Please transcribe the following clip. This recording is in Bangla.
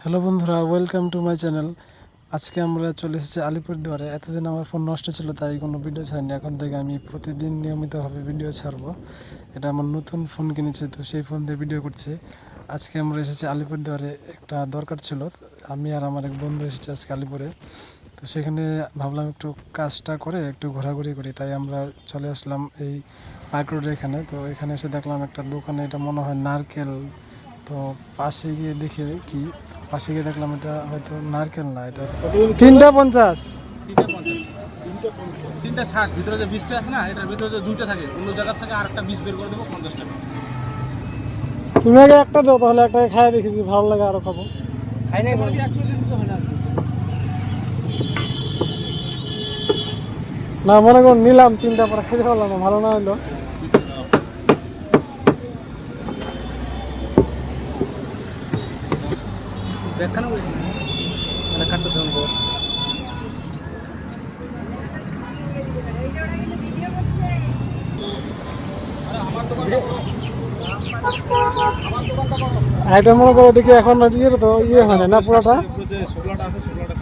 হ্যালো বন্ধুরা ওয়েলকাম টু মাই চ্যানেল আজকে আমরা চলে এসেছি আলিপুরদুয়ারে। এতদিন আমার ফোন নষ্ট ছিল, তাই কোনো ভিডিও ছাড়িনি। এখন থেকে আমি প্রতিদিন নিয়মিতভাবে ভিডিও ছাড়বো। এটা আমার নতুন ফোন কিনেছি, তো সেই ফোন দিয়ে ভিডিও করছি। আজকে আমরা এসেছি আলিপুরদুয়ারে, একটা দরকার ছিল। আমি আর আমার এক বন্ধু এসেছি আজকে আলিপুরে। তো সেখানে ভাবলাম একটু কাজটা করে একটু ঘোরাঘুরি করি। তাই আমরা চলে আসলাম এই পার্ক রোডের এখানে। তো এখানে এসে দেখলাম একটা দোকানে এটা মনে হয় নারকেল। তো পাশে গিয়ে দেখে কি পাশে গিয়ে দেখলাম এটা হয়তো নারকেল না এটা তিনটা পঞ্চাশ। তিনটা তিনটা শ্বাস ভিতরে যে বীজটা আছে না এটার ভিতরে যে দুইটা থাকে অন্য জায়গা থেকে আর একটা বীজ বের করে দেবো পঞ্চাশ টাকা। তুমি আগে একটা দাও তাহলে একটা খাই দেখি যদি ভালো লাগে আরও খাব। খাই নাই না মনে করুন নিলাম তিনটা পরে খেতে পারলাম না ভালো না হলো বলছি মানে এটা মনে করো এখন ইয়ে তো ইয়ে হয় না পুরোটা? আছে